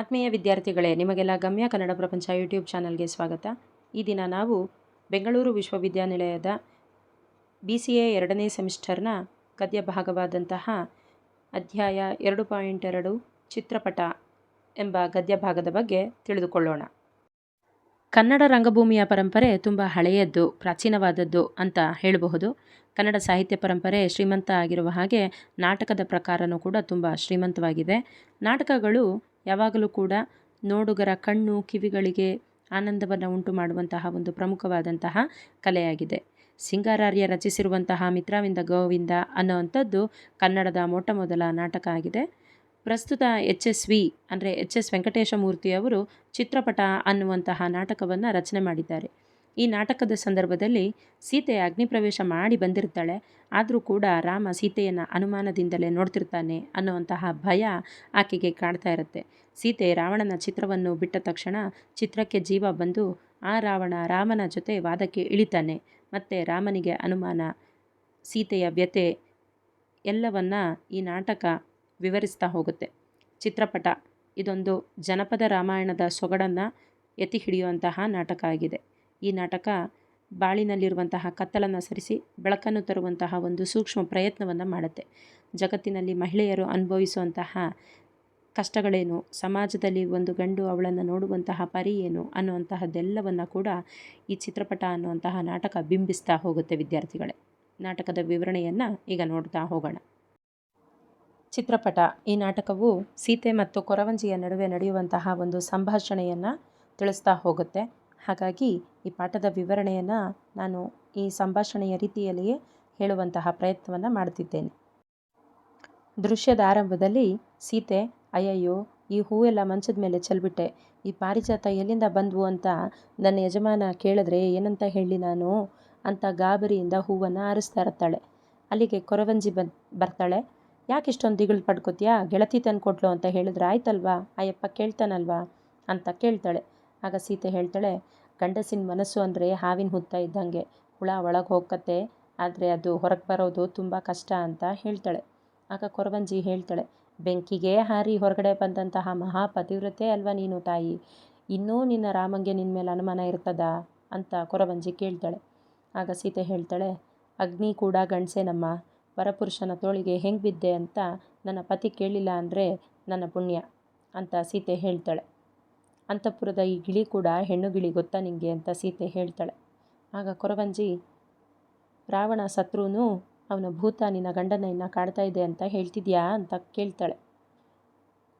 ಆತ್ಮೀಯ ವಿದ್ಯಾರ್ಥಿಗಳೇ, ನಿಮಗೆಲ್ಲ ಗಮ್ಯ ಕನ್ನಡ ಪ್ರಪಂಚ ಯೂಟ್ಯೂಬ್ ಚಾನಲ್ಗೆ ಸ್ವಾಗತ. ಈ ದಿನ ನಾವು ಬೆಂಗಳೂರು ವಿಶ್ವವಿದ್ಯಾನಿಲಯದ ಬಿ ಸಿ ಎ ಎರಡನೇ ಸೆಮಿಸ್ಟರ್ನ ಗದ್ಯ ಭಾಗವಾದಂತಹ ಅಧ್ಯಾಯ ಎರಡು ಪಾಯಿಂಟ್ ಎರಡು ಚಿತ್ರಪಟ ಎಂಬ ಗದ್ಯ ಭಾಗದ ಬಗ್ಗೆ ತಿಳಿದುಕೊಳ್ಳೋಣ. ಕನ್ನಡ ರಂಗಭೂಮಿಯ ಪರಂಪರೆ ತುಂಬ ಹಳೆಯದ್ದು, ಪ್ರಾಚೀನವಾದದ್ದು ಅಂತ ಹೇಳಬಹುದು. ಕನ್ನಡ ಸಾಹಿತ್ಯ ಪರಂಪರೆ ಶ್ರೀಮಂತ ಆಗಿರುವ ಹಾಗೆ ನಾಟಕದ ಪ್ರಕಾರನೂ ಕೂಡ ತುಂಬ ಶ್ರೀಮಂತವಾಗಿದೆ. ನಾಟಕಗಳು ಯಾವಾಗಲೂ ಕೂಡ ನೋಡುಗರ ಕಣ್ಣು, ಕಿವಿಗಳಿಗೆ ಆನಂದವನ್ನು ಉಂಟು ಮಾಡುವಂತಹ ಒಂದು ಪ್ರಮುಖವಾದಂತಹ ಕಲೆಯಾಗಿದೆ. ಸಿಂಗಾರಾರ್ಯ ರಚಿಸಿರುವಂತಹ ಮಿತ್ರಾವಿಂದ ಗೋವಿಂದ ಅನ್ನುವಂಥದ್ದು ಕನ್ನಡದ ಮೊಟ್ಟ ಮೊದಲ ನಾಟಕ ಆಗಿದೆ. ಪ್ರಸ್ತುತ ಎಚ್ ಎಸ್ ವಿ ಅಂದರೆ ಎಚ್ ಎಸ್ ವೆಂಕಟೇಶಮೂರ್ತಿಯವರು ಚಿತ್ರಪಟ ಅನ್ನುವಂತಹ ನಾಟಕವನ್ನು ರಚನೆ ಮಾಡಿದ್ದಾರೆ. ಈ ನಾಟಕದ ಸಂದರ್ಭದಲ್ಲಿ ಸೀತೆ ಅಗ್ನಿಪ್ರವೇಶ ಮಾಡಿ ಬಂದಿರ್ತಾಳೆ ಆದರೂ ಕೂಡ ರಾಮ ಸೀತೆಯನ್ನು ಅನುಮಾನದಿಂದಲೇ ನೋಡ್ತಿರ್ತಾನೆ ಅನ್ನುವಂತಹ ಭಯ ಆಕೆಗೆ ಕಾಡ್ತಾ ಇರುತ್ತೆ. ಸೀತೆ ರಾವಣನ ಚಿತ್ರವನ್ನು ಬಿಟ್ಟ ತಕ್ಷಣ ಚಿತ್ರಕ್ಕೆ ಜೀವ ಬಂದು ಆ ರಾವಣ ರಾಮನ ಜೊತೆ ವಾದಕ್ಕೆ ಇಳಿತಾನೆ. ಮತ್ತು ರಾಮನಿಗೆ ಅನುಮಾನ, ಸೀತೆಯ ವ್ಯತೆ ಎಲ್ಲವನ್ನ ಈ ನಾಟಕ ವಿವರಿಸ್ತಾ ಹೋಗುತ್ತೆ. ಚಿತ್ರಪಟ, ಇದೊಂದು ಜನಪದ ರಾಮಾಯಣದ ಸೊಗಡನ್ನು ಎತ್ತಿ ಹಿಡಿಯುವಂತಹ ನಾಟಕ ಆಗಿದೆ. ಈ ನಾಟಕ ಬಾಳಿನಲ್ಲಿರುವಂತಹ ಕತ್ತಲನ್ನು ಸರಿಸಿ ಬೆಳಕನ್ನು ತರುವಂತಹ ಒಂದು ಸೂಕ್ಷ್ಮ ಪ್ರಯತ್ನವನ್ನು ಮಾಡುತ್ತೆ. ಜಗತ್ತಿನಲ್ಲಿ ಮಹಿಳೆಯರು ಅನುಭವಿಸುವಂತಹ ಕಷ್ಟಗಳೇನು, ಸಮಾಜದಲ್ಲಿ ಒಂದು ಗಂಡು ಅವಳನ್ನು ನೋಡುವಂತಹ ಪರಿ ಏನು ಅನ್ನುವಂತಹದ್ದೆಲ್ಲವನ್ನು ಕೂಡ ಈ ಚಿತ್ರಪಟ ಅನ್ನುವಂತಹ ನಾಟಕ ಬಿಂಬಿಸ್ತಾ ಹೋಗುತ್ತೆ ವಿದ್ಯಾರ್ಥಿಗಳೇ. ನಾಟಕದ ವಿವರಣೆಯನ್ನು ಈಗ ನೋಡ್ತಾ ಹೋಗೋಣ. ಚಿತ್ರಪಟ, ಈ ನಾಟಕವು ಸೀತೆ ಮತ್ತು ಕೊರವಂಜಿಯ ನಡುವೆ ನಡೆಯುವಂತಹ ಒಂದು ಸಂಭಾಷಣೆಯನ್ನು ತಿಳಿಸ್ತಾ ಹೋಗುತ್ತೆ. ಹಾಗಾಗಿ ಈ ಪಾಠದ ವಿವರಣೆಯನ್ನು ನಾನು ಈ ಸಂಭಾಷಣೆಯ ರೀತಿಯಲ್ಲಿಯೇ ಹೇಳುವಂತಹ ಪ್ರಯತ್ನವನ್ನು ಮಾಡ್ತಿದ್ದೇನೆ. ದೃಶ್ಯದ ಆರಂಭದಲ್ಲಿ ಸೀತೆ, ಅಯ್ಯಯ್ಯೋ, ಈ ಹೂವೆಲ್ಲ ಮಂಚದ ಮೇಲೆ ಚೆಲ್ಬಿಟ್ಟೆ. ಈ ಪಾರಿಜಾತ ಎಲ್ಲಿಂದ ಬಂದವು ಅಂತ ನನ್ನ ಯಜಮಾನ ಕೇಳಿದ್ರೆ, ಏನಂತ ಹೇಳಿ ನಾನು? ಅಂತ ಗಾಬರಿಯಿಂದ ಹೂವನ್ನು ಆರಿಸ್ತಾ ಇರ್ತಾಳೆ. ಅಲ್ಲಿಗೆ ಕೊರವಂಜಿ ಬನ್, ಬರ್ತಾಳೆ. ಯಾಕೆ ಇಷ್ಟೊಂದು ದಿಗಳು ಪಡ್ಕೋತೀಯಾ? ಗೆಳತಿ ತಂದು ಕೊಟ್ಲು ಅಂತ ಹೇಳಿದ್ರೆ ಆಯ್ತಲ್ವಾ? ಅಯ್ಯಪ್ಪ ಕೇಳ್ತಾನಲ್ವಾ? ಅಂತ ಕೇಳ್ತಾಳೆ. ಆಗ ಸೀತೆ ಹೇಳ್ತಾಳೆ, ಗಂಡಸಿನ ಮನಸ್ಸು ಅಂದರೆ ಹಾವಿನ ಹುತ್ತ ಇದ್ದಂಗೆ, ಹುಳ ಒಳಗೆ ಹೋಗತ್ತೆ ಆದರೆ ಅದು ಹೊರಗೆ ಬರೋದು ತುಂಬ ಕಷ್ಟ ಅಂತ ಹೇಳ್ತಾಳೆ. ಆಗ ಕೊರವಂಜಿ ಹೇಳ್ತಾಳೆ, ಬೆಂಕಿಗೆ ಹಾರಿ ಹೊರಗಡೆ ಬಂದಂತಹ ಮಹಾಪತಿವ್ರತೆ ಅಲ್ವಾ ನೀನು ತಾಯಿ? ಇನ್ನೂ ನಿನ್ನ ರಾಮಂಗೆ ನಿನ್ನ ಮೇಲೆ ಅನುಮಾನ ಇರ್ತದಾ? ಅಂತ ಕೊರವಂಜಿ ಕೇಳ್ತಾಳೆ. ಆಗ ಸೀತೆ ಹೇಳ್ತಾಳೆ, ಅಗ್ನಿ ಕೂಡ ಗಂಡಸೇನಮ್ಮ ಪರಪುರುಷನ ತೋಳಿಗೆ ಹೆಂಗೆ ಬಿದ್ದೆ ಅಂತ ನನ್ನ ಪತಿ ಕೇಳಿಲ್ಲ ಅಂದರೆ ನನ್ನ ಪುಣ್ಯ ಅಂತ ಸೀತೆ ಹೇಳ್ತಾಳೆ. ಅಂತಃಪುರದ ಈ ಗಿಳಿ ಕೂಡ ಹೆಣ್ಣು ಗಿಳಿ ಗೊತ್ತಾ ನಿಮಗೆ ಅಂತ ಸೀತೆ ಹೇಳ್ತಾಳೆ. ಆಗ ಕೊರವಂಜಿ, ರಾವಣ ಸತ್ರೂ ಅವನ ಭೂತ ನಿನ್ನ ಗಂಡನ ಇನ್ನು ಕಾಡ್ತಾ ಇದೆ ಅಂತ ಹೇಳ್ತಿದ್ಯಾ ಅಂತ ಕೇಳ್ತಾಳೆ.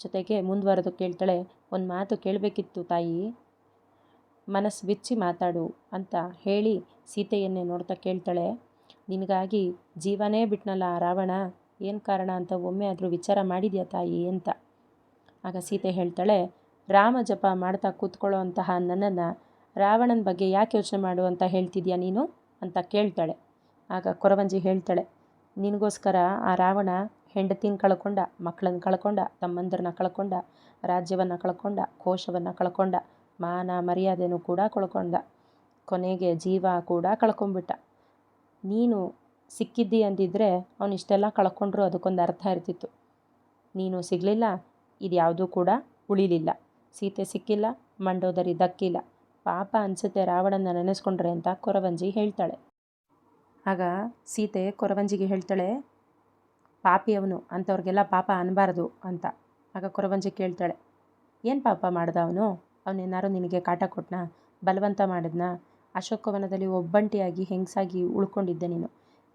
ಜೊತೆಗೆ ಮುಂದುವರೆದು ಕೇಳ್ತಾಳೆ, ಒಂದು ಮಾತು ಕೇಳಬೇಕಿತ್ತು ತಾಯಿ. ಮನಸ್ಸು ಬಿಚ್ಚಿ ಮಾತಾಡು ಅಂತ ಹೇಳಿ ಸೀತೆಯನ್ನೇ ನೋಡ್ತಾ ಕೇಳ್ತಾಳೆ. ನಿನಗಾಗಿ ಜೀವನೇ ಬಿಟ್ನಲ್ಲ ಆ ರಾವಣ. ಏನು ಕಾರಣ ಅಂತ ಒಮ್ಮೆ ಆದರೂ ವಿಚಾರ ಮಾಡಿದ್ಯಾ ತಾಯಿ? ಅಂತ. ಆಗ ಸೀತೆ ಹೇಳ್ತಾಳೆ ರಾಮ ಜಪ ಮಾಡ್ತಾ ಕೂತ್ಕೊಳ್ಳೋ ಅಂತಹ ನನ್ನನ್ನು ರಾವಣನ ಬಗ್ಗೆ ಯಾಕೆ ಯೋಚನೆ ಮಾಡು ಅಂತ ಹೇಳ್ತಿದ್ಯಾ ನೀನು? ಅಂತ ಕೇಳ್ತಾಳೆ. ಆಗ ಕೊರವಂಜಿ ಹೇಳ್ತಾಳೆ, ನಿನಗೋಸ್ಕರ ಆ ರಾವಣ ಹೆಂಡತಿನ ಕಳ್ಕೊಂಡ ಮಕ್ಕಳನ್ನು ಕಳ್ಕೊಂಡ, ತಮ್ಮಂದಿರನ್ನ ಕಳ್ಕೊಂಡ, ರಾಜ್ಯವನ್ನು ಕಳ್ಕೊಂಡ, ಕೋಶವನ್ನು ಕಳ್ಕೊಂಡ, ಮಾನ ಮರ್ಯಾದೆನೂ ಕೂಡ ಕಳ್ಕೊಂಡ, ಕೊನೆಗೆ ಜೀವ ಕೂಡ ಕಳ್ಕೊಂಬಿಟ್ಟ ನೀನು ಸಿಕ್ಕಿದ್ದಿ ಅಂದಿದ್ರೆ ಅವನು ಇಷ್ಟೆಲ್ಲ ಕಳ್ಕೊಂಡ್ರು ಅದಕ್ಕೊಂದು ಅರ್ಥ ಇರ್ತಿತ್ತು. ನೀನು ಸಿಗಲಿಲ್ಲ ಇದು ಯಾವುದೂ ಕೂಡ ಉಳಿಲಿಲ್ಲ. ಸೀತೆ ಸಿಕ್ಕಿಲ್ಲ, ಮಂಡೋದರಿ ದಕ್ಕಿಲ್ಲ. ಪಾಪ ಅನಿಸುತ್ತೆ ರಾವಣನ ನೆನೆಸ್ಕೊಂಡ್ರೆ ಅಂತ ಕೊರವಂಜಿ ಹೇಳ್ತಾಳೆ. ಆಗ ಸೀತೆ ಕೊರವಂಜಿಗೆ ಹೇಳ್ತಾಳೆ ಪಾಪಿ ಅವನು ಅಂಥವ್ರಿಗೆಲ್ಲ ಪಾಪ ಅನ್ನಬಾರ್ದು ಅಂತ. ಆಗ ಕೊರವಂಜಿ ಕೇಳ್ತಾಳೆ, ಏನು ಪಾಪ ಮಾಡ್ದ ಅವನು? ಅವನೇನಾರು ನಿನಗೆ ಕಾಟ ಕೊಟ್ಟನ ಬಲವಂತ ಮಾಡಿದ್ನ? ಅಶೋಕವನದಲ್ಲಿ ಒಬ್ಬಂಟಿಯಾಗಿ ಹೆಂಗಸಾಗಿ ಉಳ್ಕೊಂಡಿದ್ದೆ ನೀನು?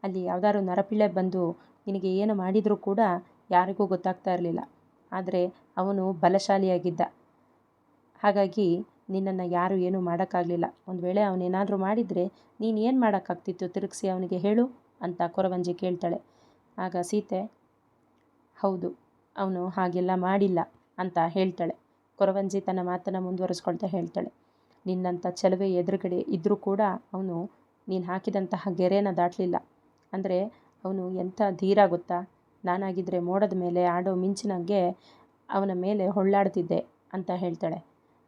ಅಲ್ಲಿ ಯಾವ್ದಾದ್ರು ನರಪಿಳೆ ಬಂದು ನಿನಗೆ ಏನು ಮಾಡಿದರೂ ಕೂಡ ಯಾರಿಗೂ ಗೊತ್ತಾಗ್ತಾ ಇರಲಿಲ್ಲ. ಆದರೆ ಅವನು ಬಲಶಾಲಿಯಾಗಿದ್ದ. ಹಾಗಾಗಿ ನಿನ್ನನ್ನು ಯಾರು ಏನೂ ಮಾಡೋಕ್ಕಾಗಲಿಲ್ಲ. ಒಂದು ವೇಳೆ ಅವನೇನಾದರೂ ಮಾಡಿದರೆ ನೀನು ಏನು ಮಾಡೋಕ್ಕಾಗ್ತಿತ್ತು ತಿರುಗಿಸಿ ಅವನಿಗೆ ಹೇಳು ಅಂತ ಕೊರವಂಜಿ ಕೇಳ್ತಾಳೆ. ಆಗ ಸೀತೆ, ಹೌದು, ಅವನು ಹಾಗೆಲ್ಲ ಮಾಡಿಲ್ಲ ಅಂತ ಹೇಳ್ತಾಳೆ. ಕೊರವಂಜಿ ತನ್ನ ಮಾತನ್ನು ಮುಂದುವರಿಸ್ಕೊಳ್ತಾ ಹೇಳ್ತಾಳೆ. ನಿನ್ನಂಥ ಚೆಲುವೆ ಎದುರುಗಡೆ ಇದ್ದರೂ ಕೂಡ ಅವನು ನೀನು ಹಾಕಿದಂತಹ ಗೆರೆನ ದಾಟಲಿಲ್ಲ. ಅಂದರೆ ಅವನು ಎಂಥ ಧೀರ ಗೊತ್ತಾ? ನಾನಾಗಿದ್ದರೆ ಮೋಡದ ಮೇಲೆ ಆಡೋ ಮಿಂಚಿನಂಗೆ ಅವನ ಮೇಲೆ ಹೊಳ್ಳಾಡ್ತಿದ್ದೆ ಅಂತ ಹೇಳ್ತಾಳೆ.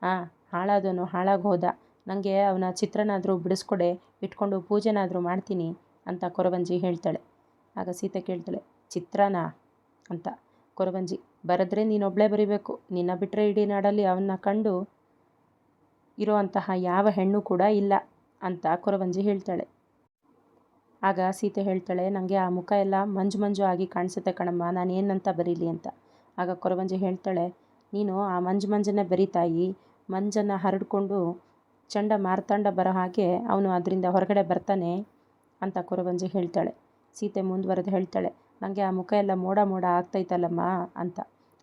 ಹಾಂ ಹಾಳಾದವನು ಹಾಳಾಗಿ ಹೋದ. ನನಗೆ ಅವನ ಚಿತ್ರನಾದರೂ ಬಿಡಿಸ್ಕೊಡೆ, ಇಟ್ಕೊಂಡು ಪೂಜೆನಾದರೂ ಮಾಡ್ತೀನಿ ಅಂತ ಕೊರವಂಜಿ ಹೇಳ್ತಾಳೆ. ಆಗ ಸೀತೆ ಕೇಳ್ತಾಳೆ, ಚಿತ್ರನಾ? ಅಂತ. ಕೊರವಂಜಿ, ಬರೆದ್ರೆ ನೀನೊಬ್ಬಳೇ ಬರಿಬೇಕು. ನಿನ್ನ ಬಿಟ್ಟರೆ ಇಡೀ ನಾಡಲ್ಲಿ ಅವನ್ನ ಕಂಡು ಇರೋವಂತಹ ಯಾವ ಹೆಣ್ಣು ಕೂಡ ಇಲ್ಲ ಅಂತ ಕೊರವಂಜಿ ಹೇಳ್ತಾಳೆ. ಆಗ ಸೀತೆ ಹೇಳ್ತಾಳೆ ನನಗೆ ಆ ಮುಖ ಎಲ್ಲ ಮಂಜು ಮಂಜು ಆಗಿ ಕಾಣಿಸುತ್ತೆ ಕಣಮ್ಮ ನಾನು ಏನಂತ ಬರೀಲಿ ಅಂತ. ಆಗ ಕೊರವಂಜಿ ಹೇಳ್ತಾಳೆ, ನೀನು ಆ ಮಂಜು ಮಂಜನ್ನೇ ಬರಿತಾಯಿ ಮಂಜನ್ನು ಹರಡಿಕೊಂಡು ಚಂಡ ಮಾರ್ತಾಂಡ ಬರೋ ಹಾಗೆ ಅವನು ಅದರಿಂದ ಹೊರಗಡೆ ಬರ್ತಾನೆ ಅಂತ ಕೊರವಂಜಿ ಹೇಳ್ತಾಳೆ. ಸೀತೆ ಮುಂದುವರೆದು ಹೇಳ್ತಾಳೆ ನನಗೆ ಆ ಮುಖ ಎಲ್ಲ ಮೋಡ ಮೋಡ ಆಗ್ತೈತಲ್ಲಮ್ಮ ಅಂತ.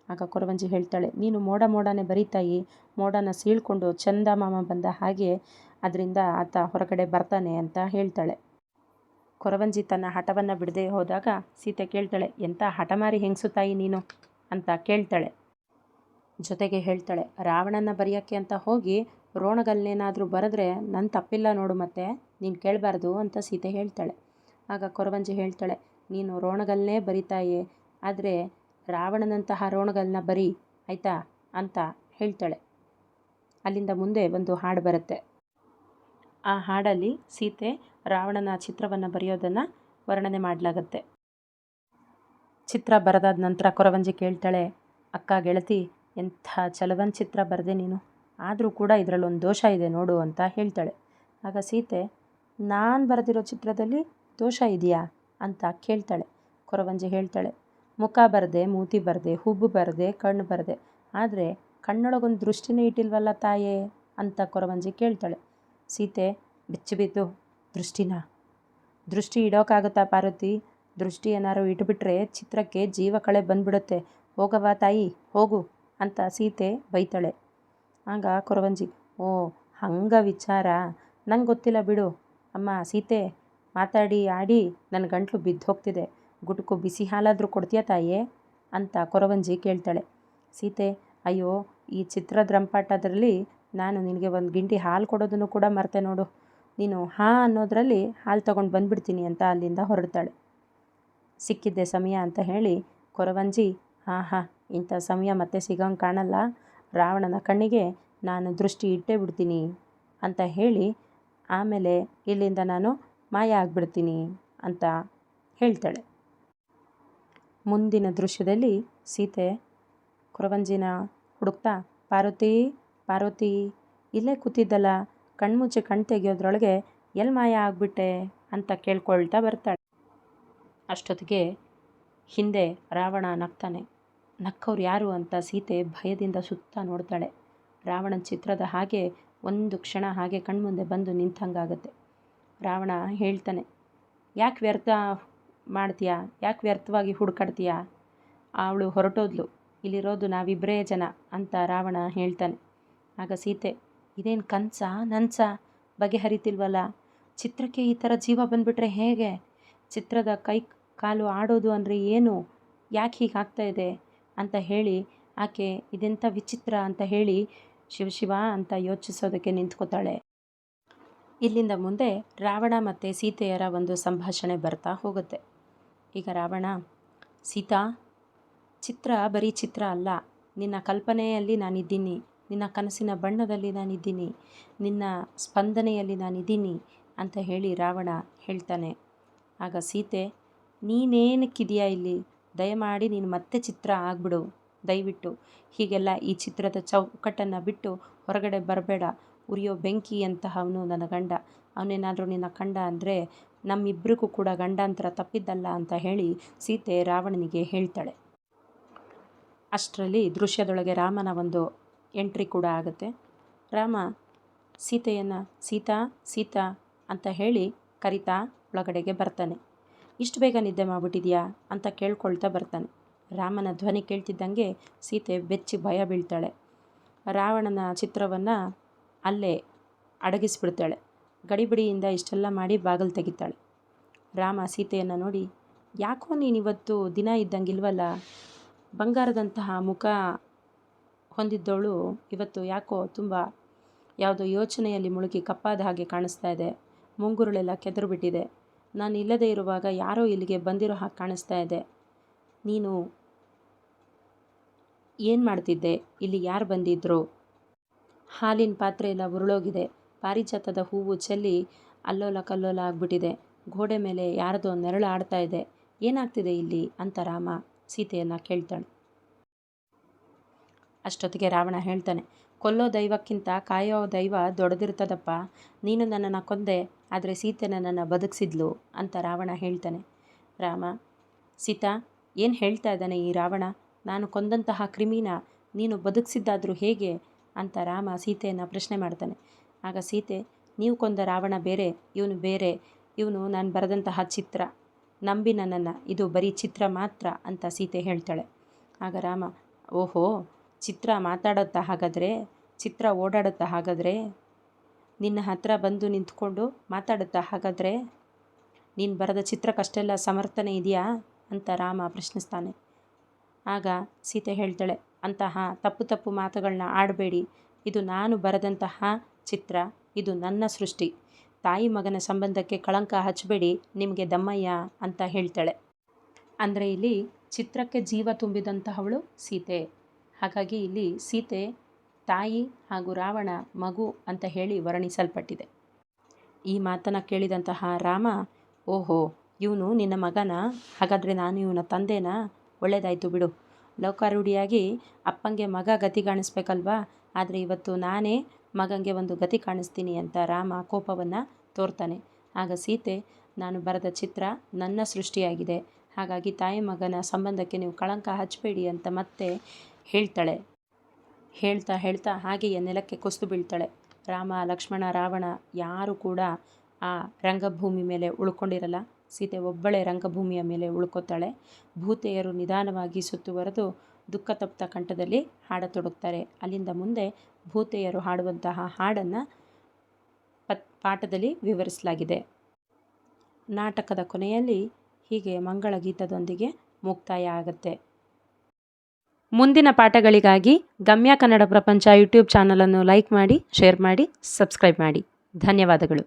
ಆಗ ಕೊರವಂಜಿ ಹೇಳ್ತಾಳೆ, ನೀನು ಮೋಡ ಮೋಡನೇ ಬರೀತಾಯಿ, ಮೋಡನ ಸೀಳ್ಕೊಂಡು ಚಂದ ಮಾಮ ಬಂದ ಹಾಗೆ ಅದರಿಂದ ಆತ ಹೊರಗಡೆ ಬರ್ತಾನೆ ಅಂತ ಹೇಳ್ತಾಳೆ. ಕೊರವಂಜಿ ತನ್ನ ಹಠವನ್ನು ಬಿಡದೆ ಹೋದಾಗ ಸೀತೆ ಕೇಳ್ತಾಳೆ, ಎಂಥ ಹಠಮಾರಿ ಹೆಂಗಸು ತಾಯಿ ನೀನು? ಅಂತ ಕೇಳ್ತಾಳೆ. ಜೊತೆಗೆ ಹೇಳ್ತಾಳೆ ರಾವಣನ ಬರೆಯೋಕ್ಕೆ ಅಂತ ಹೋಗಿ ರೋಣಗಲ್ನೇನಾದರೂ ಬರೆದ್ರೆ ನನ್ನ ತಪ್ಪಿಲ್ಲ ನೋಡು ಮತ್ತೆ, ನೀನು ಕೇಳಬಾರ್ದು ಅಂತ ಸೀತೆ ಹೇಳ್ತಾಳೆ. ಆಗ ಕೊರವಂಜಿ ಹೇಳ್ತಾಳೆ, ನೀನು ರೋಣಗಲ್ನೇ ಬರಿತಾಯೆ, ಆದರೆ ರಾವಣನಂತಹ ರೋಣಗಲ್ನ ಬರಿ, ಆಯಿತಾ? ಅಂತ ಹೇಳ್ತಾಳೆ. ಅಲ್ಲಿಂದ ಮುಂದೆ ಒಂದು ಹಾಡು ಬರುತ್ತೆ. ಆ ಹಾಡಲ್ಲಿ ಸೀತೆ ರಾವಣನ ಚಿತ್ರವನ್ನು ಬರೆಯೋದನ್ನು ವರ್ಣನೆ ಮಾಡಲಾಗತ್ತೆ. ಚಿತ್ರ ಬರೆದಾದ ನಂತರ ಕೊರವಂಜಿ ಕೇಳ್ತಾಳೆ, ಅಕ್ಕ ಗೆಳತಿ ಎಂಥ ಚಲವನ್ ಚಿತ್ರ ಬರೆದೆ ನೀನು? ಆದರೂ ಕೂಡ ಇದರಲ್ಲೊಂದು ದೋಷ ಇದೆ ನೋಡು ಅಂತ ಹೇಳ್ತಾಳೆ. ಆಗ ಸೀತೆ, ನಾನು ಬರೆದಿರೋ ಚಿತ್ರದಲ್ಲಿ ದೋಷ ಇದೆಯಾ ಅಂತ ಕೇಳ್ತಾಳೆ. ಕೊರವಂಜಿ ಹೇಳ್ತಾಳೆ, ಮುಖ ಬರದೆ, ಮೂತಿ ಬರದೆ, ಹುಬ್ಬು ಬರದೆ, ಕಣ್ಣು ಬರದೆ, ಆದರೆ ಕಣ್ಣೊಳಗೊಂದು ದೃಷ್ಟಿನೇ ಇಟ್ಟಿಲ್ವಲ್ಲ ತಾಯೇ ಅಂತ ಕೊರವಂಜಿ ಕೇಳ್ತಾಳೆ. ಸೀತೆ ಬಿದ್ದು, ದೃಷ್ಟಿನ? ದೃಷ್ಟಿ ಇಡೋಕ್ಕಾಗುತ್ತಾ ಪಾರ್ವತಿ? ದೃಷ್ಟಿ ಏನಾರು ಇಟ್ಬಿಟ್ರೆ ಚಿತ್ರಕ್ಕೆ ಜೀವ ಕಳೆ ಬಂದ್ಬಿಡುತ್ತೆ. ಹೋಗವಾ ತಾಯಿ, ಹೋಗು. ಅಂತ ಸೀತೆ ಬೈತಾಳೆ. ಆಗ ಕೊರವಂಜಿ, ಓ, ಹಂಗ ವಿಚಾರ? ನಂಗೆ ಗೊತ್ತಿಲ್ಲ ಬಿಡು. ಅಮ್ಮ, ಸೀತೆ, ಮಾತಾಡಿ, ಆಡಿ ನನ್ನ ಗಂಟ್ಲು ಬಿದ್ದು ಹೋಗ್ತಿದೆ. ಗುಟುಕು ಬಿಸಿ ಹಾಲಾದರೂ ಕೊಡ್ತೀಯಾ ತಾಯೇ? ಅಂತ ಕೊರವಂಜಿ ಕೇಳ್ತಾಳೆ. ಸೀತೆ, ಅಯ್ಯೋ, ಈ ಚಿತ್ರದ ರಂಪಾಟದಲ್ಲಿ ನಾನು ನಿನಗೆ ಒಂದು ಗಿಂಡಿ ಹಾಲು ಕೊಡೋದನ್ನು ಕೂಡ ಮರ್ತೆ ನೋಡು. ನೀನು ಹಾಂ ಅನ್ನೋದರಲ್ಲಿ ಹಾಲು ತಗೊಂಡು ಬಂದ್ಬಿಡ್ತೀನಿ ಅಂತ ಅಲ್ಲಿಂದ ಹೊರಡ್ತಾಳೆ. ಸಿಕ್ಕಿದ್ದೆ ಸಮಯ ಅಂತ ಹೇಳಿ ಕೊರವಂಜಿ, ಹಾಂ ಹಾಂ ಇಂಥ ಸಮಯ ಮತ್ತೆ ಸಿಗೋಂಗೆ ಕಾಣಲ್ಲ. ರಾವಣನ ಕಣ್ಣಿಗೆ ನಾನು ದೃಷ್ಟಿ ಇಟ್ಟೇ ಬಿಡ್ತೀನಿ ಅಂತ ಹೇಳಿ ಆಮೇಲೆ ಇಲ್ಲಿಂದ ನಾನು ಮಾಯ ಆಗಿಬಿಡ್ತೀನಿ ಅಂತ ಹೇಳ್ತಾಳೆ. ಮುಂದಿನ ದೃಶ್ಯದಲ್ಲಿ ಸೀತೆ ಕುರವಂಜಿನ ಹುಡುಕ್ತಾ, ಪಾರ್ವತಿ ಪಾರ್ವತಿ, ಇಲ್ಲೇ ಕೂತಿದ್ದಲ್ಲ, ಕಣ್ಮುಚ್ಚಿ ಕಣ್ ತೆಗೆಯೋದ್ರೊಳಗೆ ಎಲ್ಲಿ ಮಾಯ ಆಗಿಬಿಟ್ಟೆ? ಅಂತ ಕೇಳ್ಕೊಳ್ತಾ ಬರ್ತಾಳೆ. ಅಷ್ಟೊತ್ತಿಗೆ ಹಿಂದೆ ರಾವಣ ನಗ್ತಾನೆ. ನಕ್ಕವ್ರು ಯಾರು ಅಂತ ಸೀತೆ ಭಯದಿಂದ ಸುತ್ತ ನೋಡ್ತಾಳೆ. ರಾವಣನ ಚಿತ್ರದ ಹಾಗೆ ಒಂದು ಕ್ಷಣ ಹಾಗೆ ಕಣ್ಮುಂದೆ ಬಂದು ನಿಂತಂಗಾಗತ್ತೆ. ರಾವಣ ಹೇಳ್ತಾನೆ, ಯಾಕೆ ವ್ಯರ್ಥ ಮಾಡ್ತೀಯಾ? ಯಾಕೆ ವ್ಯರ್ಥವಾಗಿ ಹುಡುಕಾಡ್ತೀಯಾ? ಅವಳು ಹೊರಟೋದ್ಲು, ಇಲ್ಲಿರೋದು ನಾವಿಬ್ಬರೇ ಜನ ಅಂತ ರಾವಣ ಹೇಳ್ತಾನೆ. ಆಗ ಸೀತೆ, ಇದೇನು ಕನಸ, ನನ್ಸ? ಬಗೆಹರಿತಿಲ್ವಲ್ಲ? ಚಿತ್ರಕ್ಕೆ ಈ ಥರ ಜೀವ ಬಂದುಬಿಟ್ರೆ ಹೇಗೆ? ಚಿತ್ರದ ಕೈ, ಕಾಲು ಆಡೋದು ಅಂದರೆ ಏನು? ಯಾಕೆ ಹೀಗೆ ಆಗ್ತಾ ಇದೆ? ಅಂತ ಹೇಳಿ ಆಕೆ ಇದೆಂಥ ವಿಚಿತ್ರ ಅಂತ ಹೇಳಿ ಶಿವ ಅಂತ ಯೋಚಿಸೋದಕ್ಕೆ ನಿಂತ್ಕೋತಾಳೆ. ಇಲ್ಲಿಂದ ಮುಂದೆ ರಾವಣ ಮತ್ತು ಸೀತೆಯರ ಒಂದು ಸಂಭಾಷಣೆ ಬರ್ತಾ ಹೋಗುತ್ತೆ. ಈಗ ರಾವಣ, ಸೀತಾ, ಚಿತ್ರ ಬರೀ ಚಿತ್ರ ಅಲ್ಲ. ನಿನ್ನ ಕಲ್ಪನೆಯಲ್ಲಿ ನಾನಿದ್ದೀನಿ. ನಿನ್ನ ಕನಸಿನ ಬಣ್ಣದಲ್ಲಿ ನಾನಿದ್ದೀನಿ. ನಿನ್ನ ಸ್ಪಂದನೆಯಲ್ಲಿ ನಾನಿದ್ದೀನಿ ಅಂತ ಹೇಳಿ ರಾವಣ ಹೇಳ್ತಾನೆ. ಆಗ ಸೀತೆ, ನೀನೇನಕ್ಕಿದೆಯಾ ಇಲ್ಲಿ? ದಯಮಾಡಿ ನೀನು ಮತ್ತೆ ಚಿತ್ರ ಆಗ್ಬಿಡು. ದಯವಿಟ್ಟು ಹೀಗೆಲ್ಲ ಈ ಚಿತ್ರದ ಚೌಕಟ್ಟನ್ನು ಬಿಟ್ಟು ಹೊರಗಡೆ ಬರಬೇಡ. ಉರಿಯೋ ಬೆಂಕಿ ಅಂತಹವನು ನನ್ನ ಗಂಡ. ಅವನೇನಾದರೂ ನಿನ್ನ ಕಂಡ ಅಂದರೆ ನಮ್ಮಿಬ್ಬರಿಗೂ ಕೂಡ ಗಂಡಾಂತರ ತಪ್ಪಿದ್ದಲ್ಲ ಅಂತ ಹೇಳಿ ಸೀತೆ ರಾವಣನಿಗೆ ಹೇಳ್ತಾಳೆ. ಅಷ್ಟರಲ್ಲಿ ದೃಶ್ಯದೊಳಗೆ ರಾಮನ ಒಂದು ಎಂಟ್ರಿ ಕೂಡ ಆಗುತ್ತೆ. ರಾಮ, ಸೀತೆಯನ್ನು ಸೀತಾ ಸೀತಾ ಅಂತ ಹೇಳಿ ಕರಿತಾ ಒಳಗಡೆಗೆ ಬರ್ತಾನೆ. ಇಷ್ಟು ಬೇಗ ನಿದ್ದೆ ಮಾಡಿಬಿಟ್ಟಿದ್ಯಾ ಅಂತ ಕೇಳ್ಕೊಳ್ತಾ ಬರ್ತಾನೆ. ರಾಮನ ಧ್ವನಿ ಕೇಳ್ತಿದ್ದಂಗೆ ಸೀತೆ ಬೆಚ್ಚಿ ಭಯ ಬೀಳ್ತಾಳೆ. ರಾವಣನ ಚಿತ್ರವನ್ನು ಅಲ್ಲೇ ಅಡಗಿಸಿಬಿಡ್ತಾಳೆ. ಗಡಿಬಿಡಿಯಿಂದ ಇಷ್ಟೆಲ್ಲ ಮಾಡಿ ಬಾಗಿಲು ತೆಗಿತಾಳೆ. ರಾಮ ಸೀತೆಯನ್ನು ನೋಡಿ, ಯಾಕೋ ನೀನಿವತ್ತು ದಿನ ಇದ್ದಂಗಿಲ್ವಲ್ಲ? ಬಂಗಾರದಂತಹ ಮುಖ ಹೊಂದಿದ್ದವಳು ಇವತ್ತು ಯಾಕೋ ತುಂಬ ಯಾವುದೋ ಯೋಚನೆಯಲ್ಲಿ ಮುಳುಗಿ ಕಪ್ಪಾದ ಹಾಗೆ ಕಾಣಿಸ್ತಾ ಇದೆ. ಮುಂಗುರುಳೆಲ್ಲ ಕೆದರು ಬಿಟ್ಟಿದೆ ನಾನು ಇಲ್ಲದೇ ಇರುವಾಗ ಯಾರೋ ಇಲ್ಲಿಗೆ ಬಂದಿರೋ ಹಾಗೆ ಕಾಣಿಸ್ತಾ ಇದೆ. ನೀನು ಏನು ಮಾಡ್ತಿದ್ದೆ? ಇಲ್ಲಿ ಯಾರು ಬಂದಿದ್ರು? ಹಾಲಿನ ಪಾತ್ರೆ ಎಲ್ಲ ಉರುಳೋಗಿದೆ. ಪಾರಿಜಾತದ ಹೂವು ಚೆಲ್ಲಿ ಅಲ್ಲೋಲ ಕಲ್ಲೋಲ ಆಗಿಬಿಟ್ಟಿದೆ. ಗೋಡೆ ಮೇಲೆ ಯಾರದೋ ನೆರಳು ಆಡ್ತಾ ಇದೆ. ಏನಾಗ್ತಿದೆ ಇಲ್ಲಿ? ಅಂತ ರಾಮ ಸೀತೆಯನ್ನು ಕೇಳ್ತಾಳೆ ಅಷ್ಟೊತ್ತಿಗೆ ರಾವಣ ಹೇಳ್ತಾನೆ ಕೊಲ್ಲೋ ದೈವಕ್ಕಿಂತ ಕಾಯೋ ದೈವ ದೊಡ್ಡದಿರ್ತದಪ್ಪ ನೀನು ನನ್ನನ್ನು ಕೊಂದೆ, ಆದರೆ ಸೀತೆ ನನ್ನನ್ನು ಬದುಕಿಸಿದ್ಲು ಅಂತ ರಾವಣ ಹೇಳ್ತಾನೆ. ರಾಮ, ಸೀತಾ, ಏನು ಹೇಳ್ತಾ ಇದ್ದಾನೆ ಈ ರಾವಣ? ನಾನು ಕೊಂದಂತಹ ಕ್ರಿಮಿನ ನೀನು ಬದುಕಿಸಿದ್ದಾದರೂ ಹೇಗೆ ಅಂತ ರಾಮ ಸೀತೆಯನ್ನು ಪ್ರಶ್ನೆ ಮಾಡ್ತಾನೆ. ಆಗ ಸೀತೆ, ನೀವು ಕೊಂದ ರಾವಣ ಬೇರೆ, ಇವನು ಬೇರೆ, ಇವನು ನಾನು ಬರೆದಂತಹ ಚಿತ್ರ. ನಂಬಿ ನನ್ನನ್ನು, ಇದು ಬರೀ ಚಿತ್ರ ಮಾತ್ರ ಅಂತ ಸೀತೆ ಹೇಳ್ತಾಳೆ. ಆಗ ರಾಮ, ಓಹೋ ಚಿತ್ರ ಮಾತಾಡುತ್ತಾ ಹಾಗಾದರೆ, ಚಿತ್ರ ಓಡಾಡುತ್ತಾ ಹಾಗಾದರೆ, ನಿನ್ನ ಹತ್ತಿರ ಬಂದು ನಿಂತ್ಕೊಂಡು ಮಾತಾಡುತ್ತಾ ಹಾಗಾದರೆ, ನೀನು ಬರೆದ ಚಿತ್ರಕ್ಕಷ್ಟೆಲ್ಲ ಸಮರ್ಥನೆ ಇದೆಯಾ? ಅಂತ ರಾಮ ಪ್ರಶ್ನಿಸ್ತಾನೆ. ಆಗ ಸೀತೆ ಹೇಳ್ತಾಳೆ, ಅಂತಹ ತಪ್ಪು ತಪ್ಪು ಮಾತುಗಳನ್ನ ಆಡಬೇಡಿ. ಇದು ನಾನು ಬರೆದಂತಹ ಚಿತ್ರ, ಇದು ನನ್ನ ಸೃಷ್ಟಿ. ತಾಯಿ ಮಗನ ಸಂಬಂಧಕ್ಕೆ ಕಳಂಕ ಹಚ್ಚಬೇಡಿ, ನಿಮಗೆ ದಮ್ಮಯ್ಯ ಅಂತ ಹೇಳ್ತಾಳೆ. ಅಂದರೆ ಇಲ್ಲಿ ಚಿತ್ರಕ್ಕೆ ಜೀವ ತುಂಬಿದಂತಹವಳು ಸೀತೆ. ಹಾಗಾಗಿ ಇಲ್ಲಿ ಸೀತೆ, ತಾಯಿ ಹಾಗೂ ರಾವಣ ಮಗು ಅಂತ ಹೇಳಿ ವರ್ಣಿಸಲ್ಪಟ್ಟಿದೆ. ಈ ಮಾತನ್ನು ಕೇಳಿದಂತಹ ರಾಮ, ಓಹೋ, ಇವನು ನಿನ್ನ ಮಗನ? ಹಾಗಾದರೆ ನಾನು ಇವನ ತಂದೆನ? ಒಳ್ಳೆಯದಾಯಿತು ಬಿಡು. ಲೌಕಾರೂಢಿಯಾಗಿ ಅಪ್ಪಂಗೆ ಮಗ ಗತಿ ಕಾಣಿಸ್ಬೇಕಲ್ವಾ? ಆದರೆ ಇವತ್ತು ನಾನೇ ಮಗಂಗೆ ಒಂದು ಗತಿ ಕಾಣಿಸ್ತೀನಿ ಅಂತ ರಾಮ ಕೋಪವನ್ನು ತೋರ್ತಾನೆ. ಆಗ ಸೀತೆ, ನಾನು ಬರೆದ ಚಿತ್ರ ನನ್ನ ಸೃಷ್ಟಿಯಾಗಿದೆ. ಹಾಗಾಗಿ ತಾಯಿ ಮಗನ ಸಂಬಂಧಕ್ಕೆ ನೀವು ಕಳಂಕ ಹಚ್ಚಬೇಡಿ ಅಂತ ಮತ್ತೆ ಹೇಳ್ತಾಳೆ. ಹೇಳ್ತಾ ಹೇಳ್ತಾ ಹಾಗೆಯೇ ನೆಲಕ್ಕೆ ಕುಸಿದು ಬೀಳ್ತಾಳೆ. ರಾಮ, ಲಕ್ಷ್ಮಣ, ರಾವಣ ಯಾರು ಕೂಡ ಆ ರಂಗಭೂಮಿ ಮೇಲೆ ಉಳ್ಕೊಂಡಿರಲ್ಲ. ಸೀತೆ ಒಬ್ಬಳೇ ರಂಗಭೂಮಿಯ ಮೇಲೆ ಉಳ್ಕೋತಾಳೆ. ಭೂತೆಯರು ನಿಧಾನವಾಗಿ ಸುತ್ತುವರೆದು ದುಃಖ ತಪ್ತ ಕಂಠದಲ್ಲಿ ಹಾಡತೊಡಗ್ತಾರೆ. ಅಲ್ಲಿಂದ ಮುಂದೆ ಭೂತೆಯರು ಹಾಡುವಂತಹ ಹಾಡನ್ನು ಪಾಠದಲ್ಲಿ ವಿವರಿಸಲಾಗಿದೆ. ನಾಟಕದ ಕೊನೆಯಲ್ಲಿ ಹೀಗೆ ಮಂಗಳ ಗೀತದೊಂದಿಗೆ ಮುಕ್ತಾಯ ಆಗುತ್ತೆ. ಮುಂದಿನ ಪಾಠಗಳಿಗಾಗಿ ಗಮ್ಯ ಕನ್ನಡ ಪ್ರಪಂಚ ಯೂಟ್ಯೂಬ್ ಚಾನಲನ್ನು ಲೈಕ್ ಮಾಡಿ ಶೇರ್ ಮಾಡಿ ಸಬ್ಸ್ಕ್ರೈಬ್ ಮಾಡಿ. ಧನ್ಯವಾದಗಳು.